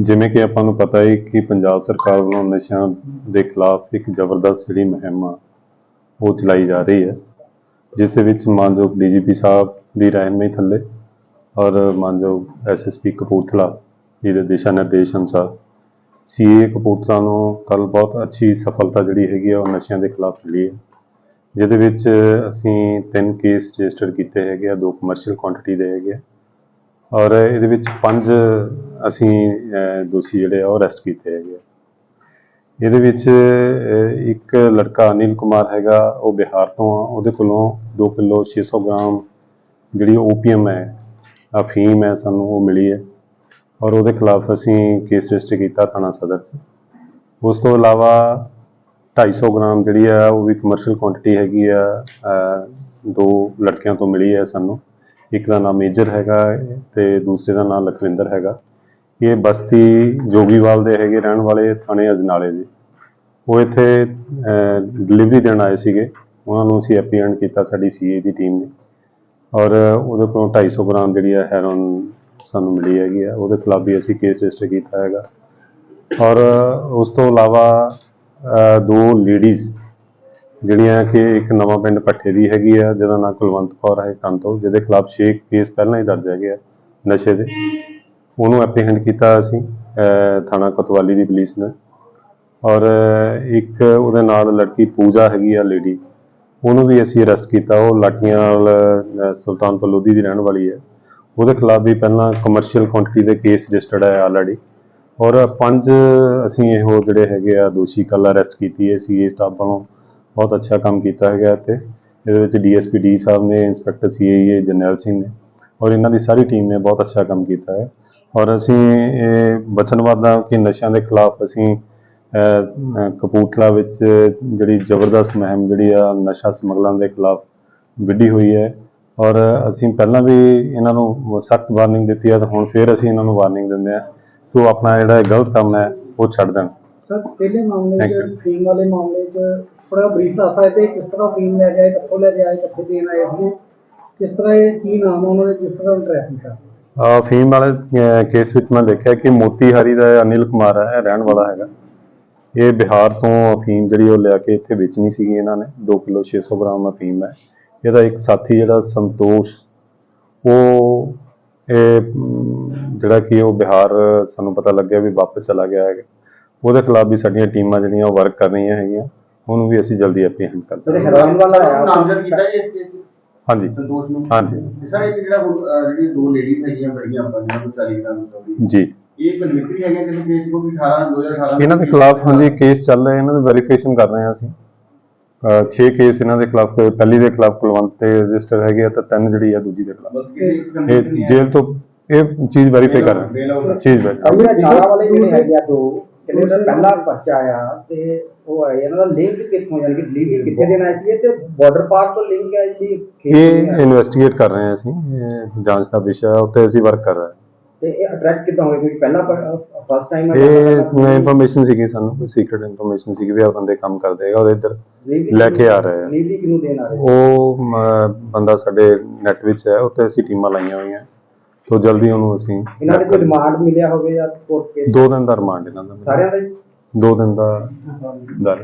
ਜਿਵੇਂ ਕਿ ਆਪਾਂ ਨੂੰ ਪਤਾ ਹੈ ਕਿ ਪੰਜਾਬ ਸਰਕਾਰ ਵੱਲੋਂ ਨਸ਼ਿਆਂ ਦੇ ਖਿਲਾਫ ਇੱਕ ਜ਼ਬਰਦਸਤ ਜਿਹੜੀ ਮੁਹਿੰਮ ਆ, ਉਹ ਚਲਾਈ ਜਾ ਰਹੀ ਹੈ, ਜਿਸ ਦੇ ਵਿੱਚ ਮਾਨਯੋਗ ਡੀਜੀਪੀ ਸਾਹਿਬ ਦੀ ਰਹਿਨਮਾਈ ਥੱਲੇ ਔਰ ਮਾਨਯੋਗ ਐਸਐਸਪੀ ਕਪੂਰਥਲਾ ਜੀ ਦੇ ਦਿਸ਼ਾ ਨਿਰਦੇਸ਼ ਅਨੁਸਾਰ ਸੀਏ ਕਪੂਰਥਲਾ ਨੂੰ ਕੱਲ ਬਹੁਤ ਅੱਛੀ ਸਫਲਤਾ ਜਿਹੜੀ ਹੈਗੀ ਆ, ਉਹ ਨਸ਼ਿਆਂ ਦੇ ਖਿਲਾਫ ਮਿਲੀ ਹੈ, ਜਿਹਦੇ ਵਿੱਚ ਅਸੀਂ ਤਿੰਨ ਕੇਸ ਰਜਿਸਟਰ ਕੀਤੇ ਹੈਗੇ ਆ, ਦੋ ਕਮਰਸ਼ੀਅਲ ਕੁਆਂਟੀਟੀ ਦੇ ਹੈਗੇ ਆ ਔਰ ਇਹਦੇ ਵਿੱਚ ਪੰਜ ਅਸੀਂ ਦੋਸ਼ੀ ਜਿਹੜੇ ਆ, ਉਹ ਅਰੈਸਟ ਕੀਤੇ ਹੈਗੇ ਆ। ਇਹਦੇ ਵਿੱਚ ਇੱਕ ਲੜਕਾ ਅਨਿਲ ਕੁਮਾਰ ਹੈਗਾ, ਉਹ ਬਿਹਾਰ ਤੋਂ ਆ। ਉਹਦੇ ਕੋਲੋਂ 2 ਕਿਲੋ 600 ਗ੍ਰਾਮ ਜਿਹੜੀ ਓਪੀਐਮ ਹੈ ਅਫੀਮ ਹੈ, ਸਾਨੂੰ ਉਹ ਮਿਲੀ ਹੈ। ਔਰ ਉਹਦੇ ਖਿਲਾਫ ਅਸੀਂ ਕੇਸ ਰਜਿਸਟਰ ਕੀਤਾ ਥਾਣਾ ਸਦਰ 'ਚ। ਉਸ ਤੋਂ ਇਲਾਵਾ 250 ਗ੍ਰਾਮ ਜਿਹੜੀ ਆ, ਉਹ ਵੀ ਕਮਰਸ਼ੀਅਲ ਕੁਆਂਟੀਟੀ ਹੈਗੀ ਆ ਦੋ ਲੜਕਿਆਂ ਤੋਂ ਮਿਲੀ ਹੈ ਸਾਨੂੰ। ਇੱਕ ਦਾ ਨਾਮ ਮੇਜਰ ਹੈਗਾ, ਤੇ ਦੂਸਰੇ ਦਾ ਨਾਮ ਲਖਵਿੰਦਰ ਹੈਗਾ। ਇਹ ਬਸਤੀ ਜੋਗੀਵਾਲ ਦੇ ਹੈਗੇ ਰਹਿਣ ਵਾਲੇ ਥਾਣੇ ਅਜਨਾਲੇ ਦੇ। ਉਹ ਇੱਥੇ ਡਿਲੀਵਰੀ ਦੇਣ ਆਏ ਸੀਗੇ। ਉਹਨਾਂ ਨੂੰ ਅਸੀਂ ਐਪੀਐਂਡ ਕੀਤਾ ਸਾਡੀ ਸੀਏ ਦੀ ਟੀਮ ਨੇ। ਔਰ ਉਹਦੇ ਕੋਲੋਂ 250 ਗ੍ਰਾਮ ਜਿਹੜੀ ਹੈ ਹੈਰੋਨ ਸਾਨੂੰ ਮਿਲੀ ਹੈਗੀ ਆ। ਉਹਦੇ ਖਿਲਾਫ ਵੀ ਅਸੀਂ ਕੇਸ ਰਜਿਸਟਰ ਕੀਤਾ ਹੈਗਾ। ਔਰ ਉਸ ਤੋਂ ਇਲਾਵਾ ਦੋ ਲੇਡੀਜ਼ ਜਿਹੜੀਆਂ ਕਿ ਇੱਕ ਨਵਾਂ ਪਿੰਡ ਪੱਠੇ ਦੀ ਹੈਗੀ ਆ, ਜਿਹਦਾ ਨਾਮ ਕੁਲਵੰਤ ਕੌਰ ਹੈ ਕੰਤੋ ਜਿਹਦੇ ਖਿਲਾਫ ਛੇ ਕੇਸ ਪਹਿਲਾਂ ਹੀ ਦਰਜ ਹੈਗੇ ਆ ਨਸ਼ੇ ਦੇ। ਉਹਨੂੰ ਐਪਰੀਹੈਂਡ ਕੀਤਾ ਅਸੀਂ ਥਾਣਾ ਕੋਤਵਾਲੀ ਦੀ ਪੁਲਿਸ ਨੇ। ਔਰ ਇੱਕ ਉਹਦੇ ਨਾਲ ਲੜਕੀ ਪੂਜਾ ਹੈਗੀ ਆ ਲੇਡੀ ਉਹਨੂੰ ਵੀ ਅਸੀਂ ਅਰੈਸਟ ਕੀਤਾ। ਉਹ ਲਾਠੀਆਂ ਨਾਲ ਸੁਲਤਾਨਪੁਰ ਲੋਧੀ ਦੀ ਰਹਿਣ ਵਾਲੀ ਹੈ। ਉਹਦੇ ਖਿਲਾਫ ਵੀ ਪਹਿਲਾਂ ਕਮਰਸ਼ੀਅਲ ਕੁਆਂਟੀਟੀ ਦੇ ਕੇਸ ਰਜਿਸਟਰਡ ਹੈ ਆਲਰੇਡੀ ਔਰ ਪੰਜ ਅਸੀਂ ਇਹੋ ਜਿਹੜੇ ਹੈਗੇ ਆ ਦੋਸ਼ੀ ਕੱਲ ਅਰੈਸਟ ਕੀਤੀ ਹੈ ਸੀਏ ਸਟਾਫ ਵੱਲੋਂ। ਬਹੁਤ ਅੱਛਾ ਕੰਮ ਕੀਤਾ ਹੈਗਾ ਤੇ ਇਹਦੇ ਵਿੱਚ ਡੀਐਸਪੀ ਡੀ ਸਾਹਿਬ ਨੇ ਇੰਸਪੈਕਟਰ ਸੀਆਈਏ ਜਰਨੈਲ ਸਿੰਘ ਨੇ। ਔਰ ਇਹਨਾਂ ਦੀ ਸਾਰੀ ਟੀਮ ਨੇ ਬਹੁਤ ਅੱਛਾ ਕੰਮ ਕੀਤਾ ਹੈ। ਔਰ ਅਸੀਂ ਇਹ ਵਚਨਬੱਧ ਹਾਂ ਕਿ ਨਸ਼ਿਆਂ ਦੇ ਖਿਲਾਫ ਅਸੀਂ ਕਪੂਰਥਲਾ ਵਿੱਚ ਜਿਹੜੀ ਜ਼ਬਰਦਸਤ ਮੁਹਿੰਮ ਜਿਹੜੀ ਆ ਨਸ਼ਾ ਸਮਗਲਰਾਂ ਦੇ ਖਿਲਾਫ ਵਿੱਢੀ ਹੋਈ ਹੈ। ਔਰ ਅਸੀਂ ਪਹਿਲਾਂ ਵੀ ਇਹਨਾਂ ਨੂੰ ਸਖਤ ਵਾਰਨਿੰਗ ਦਿੱਤੀ ਹੈ ਤੇ ਹੁਣ ਫੇਰ ਅਸੀਂ ਇਹਨਾਂ ਨੂੰ ਵਾਰਨਿੰਗ ਦਿੰਦੇ ਹਾਂ ਕਿ ਉਹ ਆਪਣਾ ਜਿਹੜਾ ਗਲਤ ਕੰਮ ਹੈ ਉਹ ਛੱਡ ਦੇਣ। ਸਰ ਪਹਿਲੇ ਮਾਮਲੇ 'ਚ. ਫੀਮ ਵਾਲੇ ਮਾਮਲੇ 'ਚ ਥੋੜਾ ਬਰੀਫ ਦੱਸ ਸਕਦੇ ਕਿਸ ਤਰ੍ਹਾਂ ਫੀਮ ਲੈ ਜਾਏ ਕਿੱਥੋਂ ਲੈ ਜਾਏ ਕਿੱਥੇ ਦੇਣ ਆਏ ਸੀ ਕਿਸ ਤਰ੍ਹਾਂ ਇਹ ਕੀ ਨਾਮ ਆ ਉਹਨਾਂ ਦੇ ਕਿਸ ਤਰ੍ਹਾਂ ਟਰੈਕ ਕੀਤਾ? ਅਹ ਫੀਮ ਵਾਲੇ ਕੇਸ ਵਿੱਚ ਮੈਂ ਦੇਖਿਆ ਕਿ ਮੋਤੀ ਹਰੀ ਦਾ ਅਨਿਲ ਕੁਮਾਰ ਹੈ ਰਹਿਣ ਵਾਲਾ ਹੈਗਾ। ਇਹ ਬਿਹਾਰ ਤੋਂ ਅਫੀਮ ਜਿਹੜੀ ਉਹ ਲਿਆ ਕੇ ਇੱਥੇ ਵੇਚਣੀ ਸੀਗੀ ਇਹਨਾਂ ਨੇ 2 ਕਿਲੋ 600 ਗ੍ਰਾਮ ਅਫੀਮ ਹੈ। ਇਹਦਾ ਇੱਕ ਸਾਥੀ ਜਿਹੜਾ ਸੰਤੋਸ਼ ਉਹ ਇਹ ਜਿਹੜਾ ਕਿ ਉਹ ਬਿਹਾਰ ਸਾਨੂੰ ਪਤਾ ਲੱਗਿਆ ਵੀ ਵਾਪਸ ਚਲਾ ਗਿਆ ਹੈਗਾ। ਉਹਦੇ ਖਿਲਾਫ ਵੀ ਸਾਡੀਆਂ ਟੀਮਾਂ ਜਿਹੜੀਆਂ ਉਹ ਵਰਕ ਕਰ ਰਹੀਆਂ ਹੈਗੀਆਂ। ਉਹਨੂੰ ਵੀ ਅਸੀਂ ਜਲਦੀ ਐਪਰੀਹੈਂਡ ਕਰ ਜਿਹੜੇ ਦਾਂਗੇ ਹੈਰਾਨ ਵਾਲਾ ਸਰ, ਹੈ। ਨਾਮਜ਼ਦ ਕੀਤਾ ਜੀ ਇਸ ਕੇਸ ਹਾਂਜੀ। ਸੰਤੋਸ਼ ਨੂੰ। ਹਾਂਜੀ। ਸਰ ਇਹ ਜਿਹੜਾ ਹੁਣ, ਅਹ, ਜਿਹੜੀ ਦੋ ਲੇਡੀਜ਼ ਹੈਗੀਆਂ ਬੜੀਆਂ ਆਪਾਂ ਜਿਹਨਾਂ ਨੂੰ 40 ਗ੍ਰਾਮ ਚੌੜੀ ਜੀ। ਇਹ ਬਨਵਿਕਰੀ ਹੈਗੇ ਕਿਸੇ ਕੇਸ ਕੋ ਵੀ 18 2018 ਇਹਨਾਂ ਦੇ ਖਿਲਾਫ ਹਾਂਜੀ ਕੇਸ ਚੱਲ ਰਹੇ ਇਹਨਾਂ ਦੀ ਵੈਰੀਫਿਕੇਸ਼ਨ ਕਰ ਰਹੇ ਹਾਂ ਅਸੀਂ। 6 ਕੇਸ ਇਹਨਾਂ ਦੇ ਖਿਲਾਫ ਪਹਿਲੀ ਦੇ ਖਿਲਾਫ ਕੁਲਵੰਤ ਤੇ ਰਜਿਸਟਰ ਹੈਗੇ ਆ ਤਾਂ ਤਿੰਨ ਜਿਹੜੀ ਆ ਦੂਜੀ ਦੇ ਖਿਲਾਫ। ਮਤਲਬ ਕਿ ਇੱਕ ਇਹ conviction ਨਹੀਂ ਹੈ। ਜੇਲ੍ਹ ਤੋਂ ਇਹ ਚੀਜ਼ ਵੈਰੀਫਾਈ ਕਰ ਰਹੇ ਹਾਂ। ਚੀਜ਼ ਵੈਰੀਫਾਈ ਅਗਲੇ ਦਾਰਾ ਵਾਲੇ ਜਿਹੜੇ ਹੈਗੇ ਆ ਦੋ ਦਾ ਪਹਿਲਾ ਬੱਚਾ ਆਇਆ ਤੇ ਉਹ ਆਇਆ ਇਹਨਾਂ ਦਾ ਲਿੰਕ ਕਿੱਥੋਂ ਯਾਨੀ ਕਿ ਡਿਲੀਵਰੀ ਕਿੱਥੇ ਦੇਣਾ ਆਈ ਸੀ ਤੇ ਬਾਰਡਰ ਪਾਰ ਤੋਂ ਲਿੰਕ ਹੈ ਜੀ ਖੇਤ ਇਹ ਦੀ ਹੈ। ਇਨਵੈਸਟੀਗੇਟ ਕਰ ਰਹੇ ਹਾਂ ਅਸੀਂ ਇਹ ਜਾਂਚ ਦਾ ਵਿਸ਼ਾ ਹੈ ਉੱਤੇ ਅਸੀਂ ਵਰਕ ਕਰ ਰਹੇ ਤੇ ਇਹ ਅਟਰੈਕਟ ਕਿੱਦਾਂ ਹੋਏ ਕਿਉਂਕਿ ਪਹਿਲਾ ਫਸਟ ਟਾਈਮ ਹਾਂ ਇਹ ਇਨਫੋਰਮੇਸ਼ਨ ਸੀਗੀ ਸਾਨੂੰ ਕੋਈ ਸੀਕ੍ਰੀਟ ਇਨਫੋਰਮੇਸ਼ਨ ਸੀਗੀ ਵੀ ਆ ਬੰਦੇ ਕੰਮ ਕਰਦੇ ਹੈਗਾ ਔਰ ਇੱਧਰ ਲੈ ਕੇ ਆ ਰਹੇ ਆ। ਡਿਲੀਵਰੀ ਕਿਹਨੂੰ ਦੇਣ ਆ ਰਹੇ? ਉਹ ਮ, ਬੰਦਾ ਸਾਡੇ ਨੈਟ ਵਿੱਚ ਹੈ ਉੱਤੇ ਅਸੀਂ ਟੀਮਾਂ ਲਾਈਆਂ ਹੋਈਆਂ। ਤੋਂ ਜਲਦੀ ਉਹਨੂੰ ਅਸੀਂ ਇਹਨਾਂ ਦੇ ਕੋਈ ਰਿਮਾਂਡ ਮਿਲਿਆ ਹੋਵੇ ਜਾਂ ਕੋਰਟ ਕੇ ਦੋ ਦਿਨ ਦਾ ਰਿਮਾਂਡ ਇਹਨਾਂ ਦਾ ਸਾਰਿਆਂ ਦਾ? ਦੋ ਦਿਨ ਦਾ ਦਾ